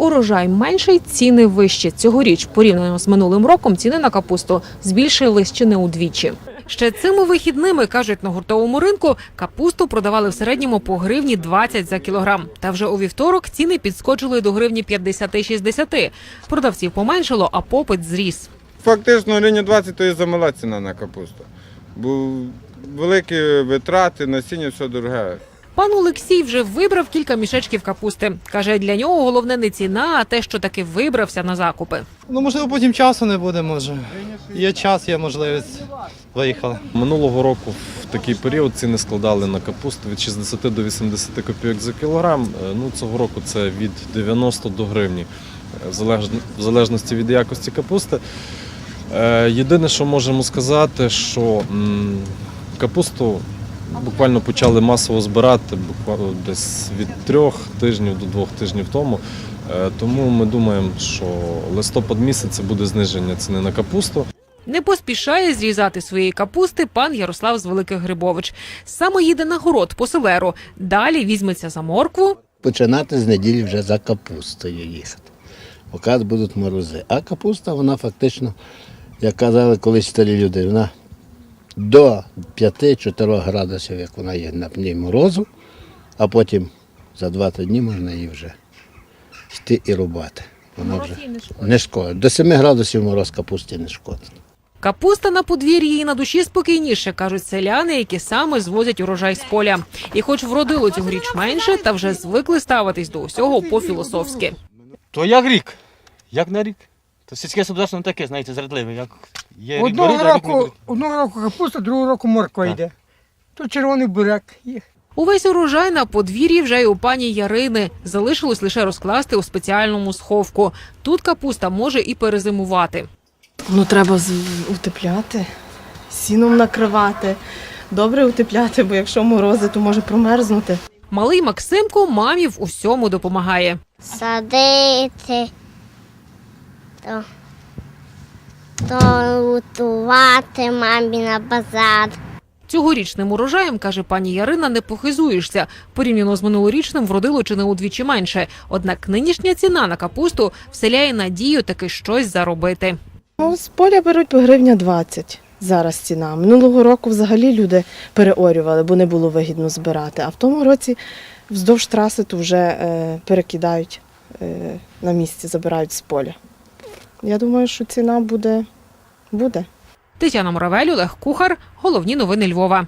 Урожай менший, ціни вищі. Цьогоріч, порівняно з минулим роком, ціни на капусту збільшились чи не удвічі. Ще цими вихідними, кажуть, на гуртовому ринку капусту продавали в середньому по гривні 20 за кілограм. Та вже у вівторок ціни підскочили до гривні 50-60. Продавців поменшало, а попит зріс. Фактично гривні 20 то і замала ціна на капусту. Бо великі витрати, насіння все дороге. Пан Олексій вже вибрав кілька мішечків капусти. Каже, для нього головне не ціна, а те, що таки вибрався на закупи. Ну, можливо, потім часу не буде, може. Є час, є можливість. Виїхали. Минулого року в такий період ціни складали на капусту від 60 до 80 копійок за кілограм. Е, Ну, цього року це від 90 до гривні, е, в залежності від якості капусти. Е, Єдине, що можемо сказати, що капусту буквально почали масово збирати десь від трьох тижнів до двох тижнів тому. Е, Тому ми думаємо, що листопад місяць буде зниження ціни на капусту. Не поспішає зрізати своєї капусти пан Ярослав з Великих Грибович. Саме їде на город по селеру. Далі візьметься за моркву. починати з неділі вже за капустою їхати. Поки будуть морози. А капуста, вона фактично, як казали колись старі люди, вона до 5-4 градусів, як вона є на дні морозу, а потім за 2-3 дні можна її вже йти і рубати. Вона вже не шкодить. До 7 градусів мороз капусті не шкодить. Капуста на подвір'ї і на душі спокійніше, кажуть селяни, які саме звозять урожай з поля. І хоч вродило цьогоріч менше, та вже звикли ставитись до усього по-філософськи. То як рік? Як на рік? То сільське господарство не таке, знаєте, зрадливе. Як є Одного беруть, а року, одного року капуста, другого року морква Так. йде. Тут червоний буряк є. Увесь урожай на подвір'ї вже й у пані Ярини. Залишилось лише розкласти у спеціальному сховку. Тут капуста може і перезимувати. Ну, треба з- утепляти, сіном накривати. Добре утепляти, бо якщо морози, то може промерзнути. Малий Максимко мамі в усьому допомагає. садити, то, то готувати мамі на базар. Цьогорічним урожаєм, каже пані Ярина, не похизуєшся. Порівняно з минулорічним вродило чи не удвічі менше. Однак нинішня ціна на капусту вселяє надію таки щось заробити. Ну, з поля беруть по гривня 20 зараз ціна. Минулого року взагалі люди переорювали, бо не було вигідно збирати. А в тому році вздовж траси то вже е, перекидають е, на місці, забирають з поля. Я думаю, що ціна буде. Буде. Тетяна Моравель, Олег Кухар. Головні новини Львова.